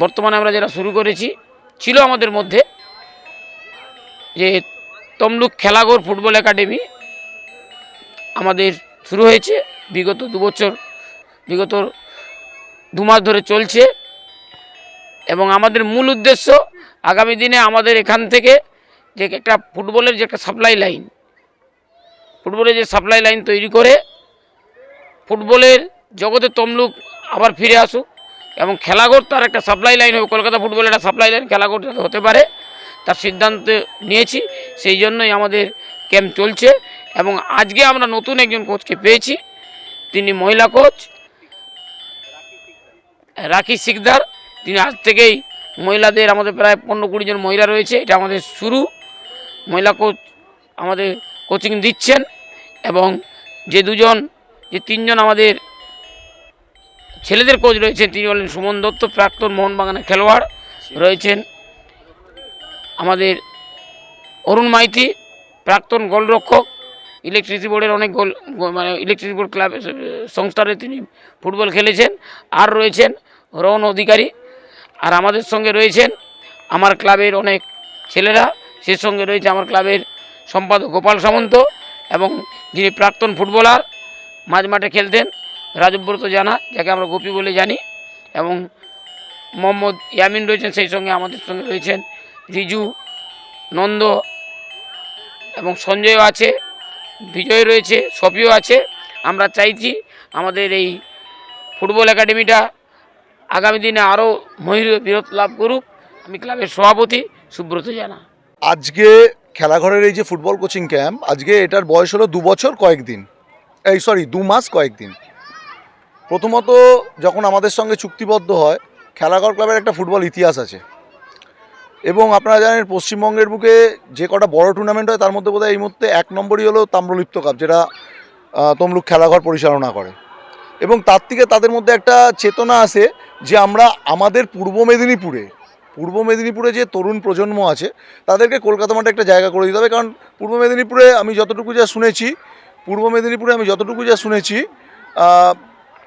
বর্তমানে আমরা যেটা শুরু করেছি, ছিল আমাদের মধ্যে যে তমলুক খেলাঘর ফুটবল একাডেমি আমাদের শুরু হয়েছে, বিগত দু বছর, বিগত দু মাস ধরে চলছে এবং আমাদের মূল উদ্দেশ্য আগামী দিনে আমাদের এখান থেকে যে একটা ফুটবলের যে একটা সাপ্লাই লাইন, ফুটবলের যে সাপ্লাই লাইন তৈরি করে ফুটবলের জগতে তমলুক আবার ফিরে আসুক। এবং খেলাঘর তার একটা সাপ্লাই লাইন হবে। কলকাতা ফুটবলের একটা সাপ্লাই লাইন খেলাঘর যাতে হতে পারে, তার সিদ্ধান্ত নিয়েছি। সেই জন্যই আমাদের ক্যাম্প চলছে এবং আজকে আমরা নতুন একজন কোচকে পেয়েছি। তিনি মহিলা কোচ রাখি সিকদার। তিনি আজ থেকেই মহিলাদের আমাদের প্রায় পনেরো কুড়ি জন মহিলা রয়েছে। এটা আমাদের শুরু। মহিলা কোচ আমাদের কোচিং দিচ্ছেন এবং যে দুজন, যে তিনজন আমাদের ছেলেদের কোচ রয়েছেন, তিনি হলেন সুমন দত্ত, প্রাক্তন মোহনবাগানের খেলোয়াড় রয়েছেন আমাদের অরুণ মাইতি, প্রাক্তন গোলরক্ষক, ইলেকট্রিসিটি বোর্ডের অনেক গোল মানে ইলেকট্রিসিটি বোর্ড ক্লাব সংস্থারে তিনি ফুটবল খেলেছেন। আর রয়েছেন রৌন অধিকারী। আর আমাদের সঙ্গে রয়েছেন আমার ক্লাবের অনেক ছেলেরা, সে সঙ্গে রয়েছে আমার ক্লাবের সম্পাদক গোপাল সামন্ত এবং যিনি প্রাক্তন ফুটবলার, মাঝ মাঠে খেলতেন। রাজব্রত জানা, যাকে আমরা গোপী বলে জানি, এবং মোহাম্মদ ইয়ামিন রয়েছেন, সেই সঙ্গে আমাদের সঙ্গে রয়েছেন রিজু, নন্দ, এবং সঞ্জয়ও আছে, বিজয় রয়েছে, সফিও আছে। আমরা চাইছি আমাদের এই ফুটবল একাডেমিটা আগামী দিনে আরও মহির বিরত লাভ করুক। আমি ক্লাবের সভাপতি সুব্রত জানা। আজকে খেলাঘরের এই যে ফুটবল কোচিং ক্যাম্প, আজকে এটার বয়স হলো দু বছর কয়েকদিন। এই, সরি, দু মাস কয়েকদিন। প্রথমত যখন আমাদের সঙ্গে চুক্তিবদ্ধ হয় খেলাঘর ক্লাবের একটা ফুটবল ইতিহাস আছে। এবং আপনারা জানেন পশ্চিমবঙ্গের বুকে যে কটা বড় টুর্নামেন্ট হয়, তার মধ্যে বোধহয় এই মুহূর্তে এক নম্বরই হলো তাম্রলিপ্ত কাপ যেটা তমলুক খেলাঘর পরিচালনা করে। এবং তার থেকে তাদের মধ্যে একটা চেতনা আছে যে আমরা আমাদের পূর্ব মেদিনীপুরে পূর্ব মেদিনীপুরে যে তরুণ প্রজন্ম আছে, তাদেরকে কলকাতা মাঠে একটা জায়গা করে দিতে হবে। কারণ পূর্ব মেদিনীপুরে আমি যতটুকু যা শুনেছি, পূর্ব মেদিনীপুরে আমি যতটুকু যা শুনেছি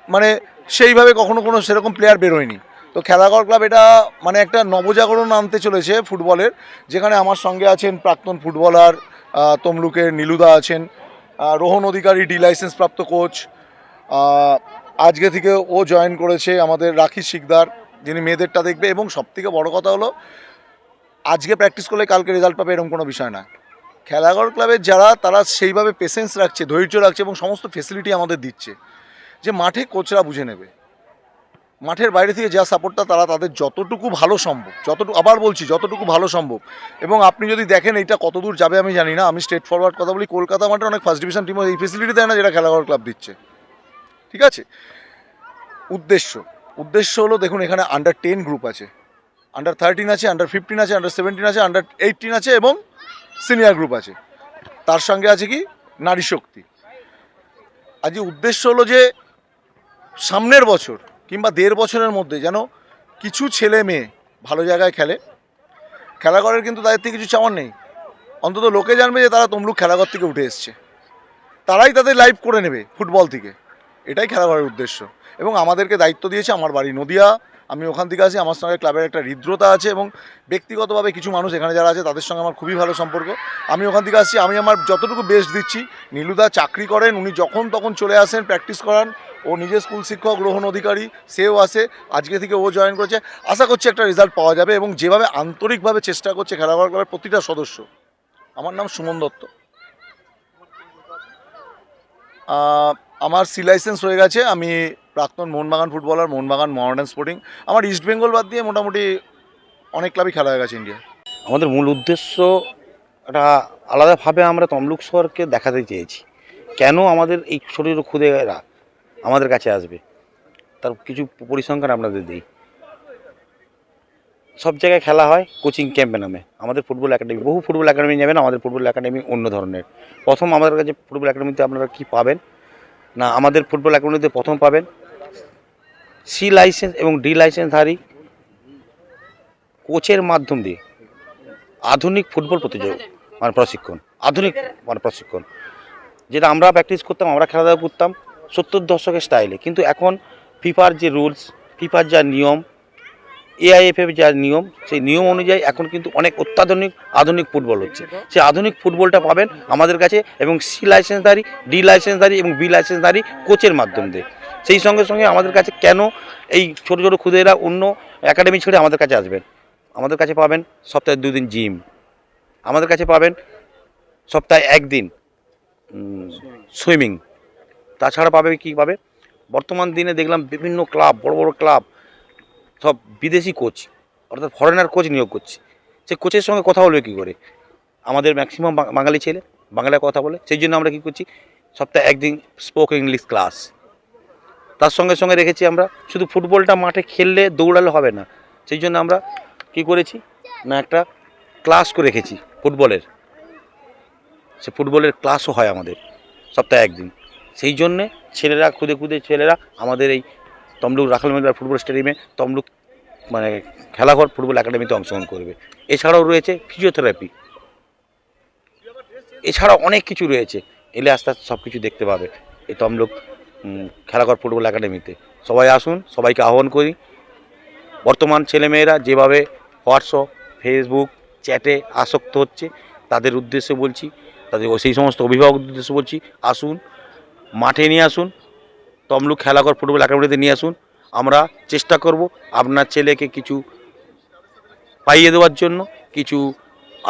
মানে সেইভাবে কখনো কোনো সেরকম প্লেয়ার বেরোয়নি। তো খেলাঘর ক্লাব এটা মানে একটা নবজাগরণ আনতে চলেছে ফুটবলের যেখানে আমার সঙ্গে আছেন প্রাক্তন ফুটবলার তমলুকের নীলুদা আছেন রোহন অধিকারী ডি লাইসেন্স প্রাপ্ত কোচ আজকে থেকে ও জয়েন করেছে আমাদের রাখি শিকদার, যিনি মেয়েদেরটা দেখবে। এবং সবথেকে বড় কথা হলো, আজকে প্র্যাকটিস করলে কালকে রেজাল্ট পাবে এরকম কোনো বিষয় না। খেলাঘর ক্লাবের যারা, তারা সেইভাবে পেশেন্স রাখছে, ধৈর্য রাখছে এবং সমস্ত ফেসিলিটি আমাদের দিচ্ছে। যে মাঠে কোচরা বুঝে নেবে। মাঠের বাইরে থেকে যা সাপোর্টটা তারা তাদের যতটুকু ভালো সম্ভব, যতটুকু আবার বলছি, যতটুকু ভালো সম্ভব। এবং আপনি যদি দেখেন এটা কতদূর যাবে আমি জানি না, আমি স্ট্রেট ফরওয়ার্ড কথা বলি, কলকাতা মাঠে অনেক ফার্স্ট ডিভিশন টিমও এই ফেসিলিটি দেয় না যেটা খেলাঘর ক্লাব দিচ্ছে। ঠিক আছে? উদ্দেশ্য উদ্দেশ্য হলো দেখুন, এখানে আন্ডার টেন গ্রুপ আছে। আন্ডার থার্টিন আছে আন্ডার ফিফটিন আছে আন্ডার সেভেন্টিন আছে আন্ডার এইটিন আছে এবং সিনিয়র গ্রুপ আছে। তার সঙ্গে আছে কি? নারী শক্তি। আজকে উদ্দেশ্য হলো যে সামনের বছর কিংবা দেড় বছরের মধ্যে যেন কিছু ছেলে মেয়ে ভালো জায়গায় খেলে। খেলাঘরের কিন্তু তাদের থেকে কিছু চাওয়ার নেই। অন্তত লোকে জানবে যে তারা তমলুক খেলাঘর থেকে উঠে এসছে। তারাই তাদের লাইভ করে নেবে ফুটবল থেকে। এটাই খেলাঘরের উদ্দেশ্য। এবং আমাদেরকে দায়িত্ব দিয়েছে আমার বাড়ি নদিয়া আমি ওখান থেকে আসি, আমার সঙ্গে ক্লাবের একটা হৃদ্রতা আছে এবং ব্যক্তিগতভাবে কিছু মানুষ এখানে যারা আছে, তাদের সঙ্গে আমার খুবই ভালো সম্পর্ক। আমি ওখান থেকে আসছি, আমি আমার যতটুকু বেস্ট দিচ্ছি, নীলুদা চাকরি করেন, উনি যখন তখন চলে আসেন, প্র্যাকটিস করান। ও নিজে স্কুল শিক্ষক, গ্রহণ অধিকারী, সেও আসে, আজকে থেকে ও জয়েন করেছে। আশা করছি একটা রেজাল্ট পাওয়া যাবে এবং যেভাবে আন্তরিকভাবে চেষ্টা করছে খেলাঘর ক্লাবের প্রতিটা সদস্য। আমার নাম সুমন দত্ত। আমার সি লাইসেন্স হয়ে গেছে, আমি প্রাক্তন মোহনবাগান ফুটবলার, মোহনবাগান মহারান স্পোর্টিং আমার ইস্ট বেঙ্গল বাদ দিয়ে মোটামুটি অনেক ক্লাবই খেলা হয়ে গেছে ইন্ডিয়া আমাদের মূল উদ্দেশ্য একটা আলাদাভাবে আমরা তমলুক শহরকে দেখাতে চেয়েছি। কেন আমাদের এই শরীর খুদেরা আমাদের কাছে আসবে? তার কিছু পরিসংখ্যান আপনাদের দিই। সব জায়গায় খেলা হয় কোচিং ক্যাম্পে নামে। আমাদের ফুটবল একাডেমি, বহু ফুটবল একাডেমি যাবেন আমাদের ফুটবল একাডেমি অন্য ধরনের। প্রথম আমাদের কাছে ফুটবল একাডেমিতে আপনারা কি পাবেন? না, আমাদের ফুটবল একাডেমিতে প্রথম পাবেন। সি লাইসেন্স এবং ডি লাইসেন্সধারী কোচের মাধ্যম দিয়ে আধুনিক ফুটবল প্রতিযোগ মানে প্রশিক্ষণ, আধুনিক মানে প্রশিক্ষণ, যেটা আমরা প্র্যাকটিস করতাম, আমরা খেলাধুলা করতাম সত্তর দশকের স্টাইলে কিন্তু এখন ফিফার যে রুলস ফিফার যা নিয়ম এআইএফএফ যা নিয়ম, সেই নিয়ম অনুযায়ী এখন কিন্তু অনেক অত্যাধুনিক, আধুনিক ফুটবল হচ্ছে। সেই আধুনিক ফুটবলটা পাবেন আমাদের কাছে এবং সি লাইসেন্সধারী ডি লাইসেন্সধারী এবং বি লাইসেন্সধারী কোচের মাধ্যম দিয়ে। সেই সঙ্গে সঙ্গে আমাদের কাছে কেন এই ছোটো ছোটো খুদেরা অন্য একাডেমি ছেড়ে আমাদের কাছে আসবেন? আমাদের কাছে পাবেন সপ্তাহে দুদিন জিম আমাদের কাছে পাবেন সপ্তাহে একদিন সুইমিং তাছাড়া পাবে কি পাবে? বর্তমান দিনে দেখলাম বিভিন্ন ক্লাব বড় বড় ক্লাব সব বিদেশি কোচ অর্থাৎ ফরেনার কোচ নিয়োগ করছে। সে কোচের সঙ্গে কথা বলবে কী করে? আমাদের ম্যাক্সিমাম বাঙালি ছেলে বাংলায় কথা বলে, সেই জন্য আমরা কী করছি? সপ্তাহে একদিন স্পোক ইংলিশ ক্লাস তার সঙ্গে সঙ্গে রেখেছি আমরা, শুধু ফুটবলটা মাঠে খেললে দৌড়ালে হবে না। সেই জন্য আমরা কি করেছি? না, একটা ক্লাস করে রেখেছি ফুটবলের। সে ফুটবলের ক্লাসও হয় আমাদের, সপ্তাহে একদিন। সেই জন্যে ছেলেরা, খুদে খুদে ছেলেরা আমাদের এই তমলুক রাখাল মেম্বার ফুটবল স্টেডিয়ামে তমলুক মানে খেলাঘর ফুটবল একাডেমিতে অংশগ্রহণ করবে। এছাড়াও রয়েছে ফিজিওথেরাপি এছাড়াও অনেক কিছু রয়েছে। এলে আস্তে আস্তে সব কিছু দেখতে পাবে এই তমলুক খেলাঘর ফুটবল একাডেমিতে। সবাই আসুন, সবাইকে আহ্বান করি। বর্তমান ছেলেমেয়েরা যেভাবে হোয়াটসঅ্যাপ, ফেসবুক চ্যাটে আসক্ত হচ্ছে, তাদের উদ্দেশ্যে বলছি, তাদের সেই সমস্ত অভিভাবকদের উদ্দেশ্যে বলছি, আসুন, মাঠে নিয়ে আসুন তমলুক খেলাঘর ফুটবল একাডেমিতে নিয়ে আসুন। আমরা চেষ্টা করব আপনার ছেলেকে কিছু পাইয়ে দেওয়ার জন্য, কিছু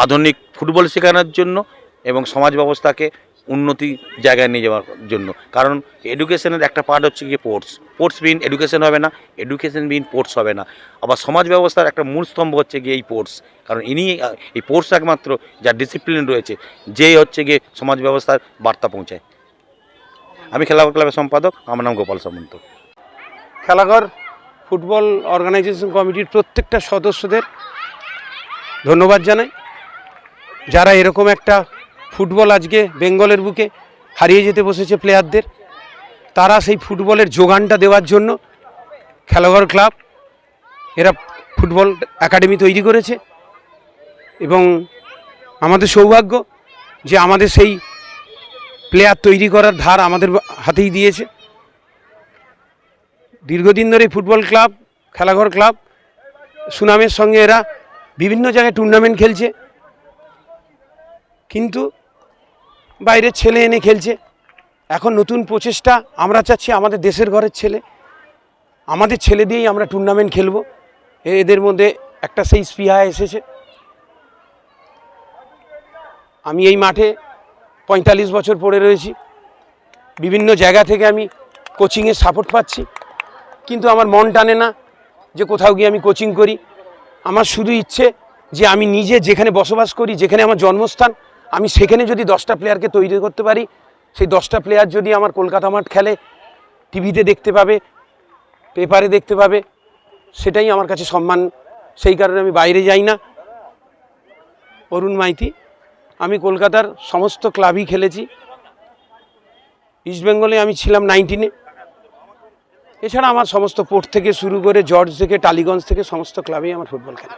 আধুনিক ফুটবল শেখানোর জন্য এবং সমাজ ব্যবস্থাকে উন্নতি জায়গায় নিয়ে যাওয়ার জন্য। কারণ এডুকেশনের একটা পার্ট হচ্ছে গিয়ে স্পোর্টস স্পোর্টস বিন এডুকেশন হবে না এডুকেশন বিন স্পোর্টস হবে না। আবার সমাজ ব্যবস্থার একটা মূল স্তম্ভ হচ্ছে গিয়ে এই স্পোর্টস কারণ ইনি, এই স্পোর্টস একমাত্র যা ডিসিপ্লিন রয়েছে যে হচ্ছে গিয়ে সমাজ ব্যবস্থার বার্তা পৌঁছায়। আমি খেলাঘর ক্লাবের সম্পাদক, আমার নাম গোপাল সামন্ত। খেলাঘর, ফুটবল অর্গানাইজেশন কমিটির প্রত্যেকটা সদস্যদের ধন্যবাদ জানাই। যারা এরকম একটা ফুটবল আজকে বেঙ্গলের বুকে হারিয়ে যেতে বসেছে প্লেয়ারদের, তারা সেই ফুটবলের যোগানটা দেওয়ার জন্য খেলাঘর ক্লাব, এরা ফুটবল একাডেমি তৈরি করেছে। এবং আমাদের সৌভাগ্য যে আমাদের সেই প্লেয়ার তৈরি করার ধার আমাদের হাতেই দিয়েছে। দীর্ঘদিন ধরে ফুটবল ক্লাব খেলাঘর ক্লাব সুনামের সঙ্গে এরা বিভিন্ন জায়গায় টুর্নামেন্ট খেলছে। কিন্তু বাইরের ছেলে এনে খেলছে। এখন নতুন প্রচেষ্টা আমরা চাচ্ছি আমাদের দেশের ঘরের ছেলে। আমাদের ছেলে দিয়েই আমরা টুর্নামেন্ট খেলব। এদের মধ্যে একটা সেই স্পৃহা এসেছে। আমি এই মাঠে পঁয়তাল্লিশ বছর পড়ে রয়েছি। বিভিন্ন জায়গা থেকে আমি কোচিংয়ের সাপোর্ট পাচ্ছি। কিন্তু আমার মন টানে না যে কোথাও গিয়ে আমি কোচিং করি। আমার শুধু ইচ্ছে যে আমি নিজে যেখানে বসবাস করি, যেখানে আমার জন্মস্থান, আমি সেখানে যদি দশটা প্লেয়ারকে তৈরি করতে পারি, সেই দশটা প্লেয়ার যদি আমার কলকাতা মাঠ খেলে টিভিতে দেখতে পাবে পেপারে দেখতে পাবে, সেটাই আমার কাছে সম্মান। সেই কারণে আমি বাইরে যাই না। অরুণ মাইতি। আমি কলকাতার সমস্ত ক্লাবই খেলেছি। ইস্টবেঙ্গলে আমি ছিলাম নাইনটিনে এছাড়া আমার সমস্ত পোর্ট থেকে শুরু করে জর্জ থেকে টালিগঞ্জ থেকে সমস্ত ক্লাবেই আমার ফুটবল খেলা।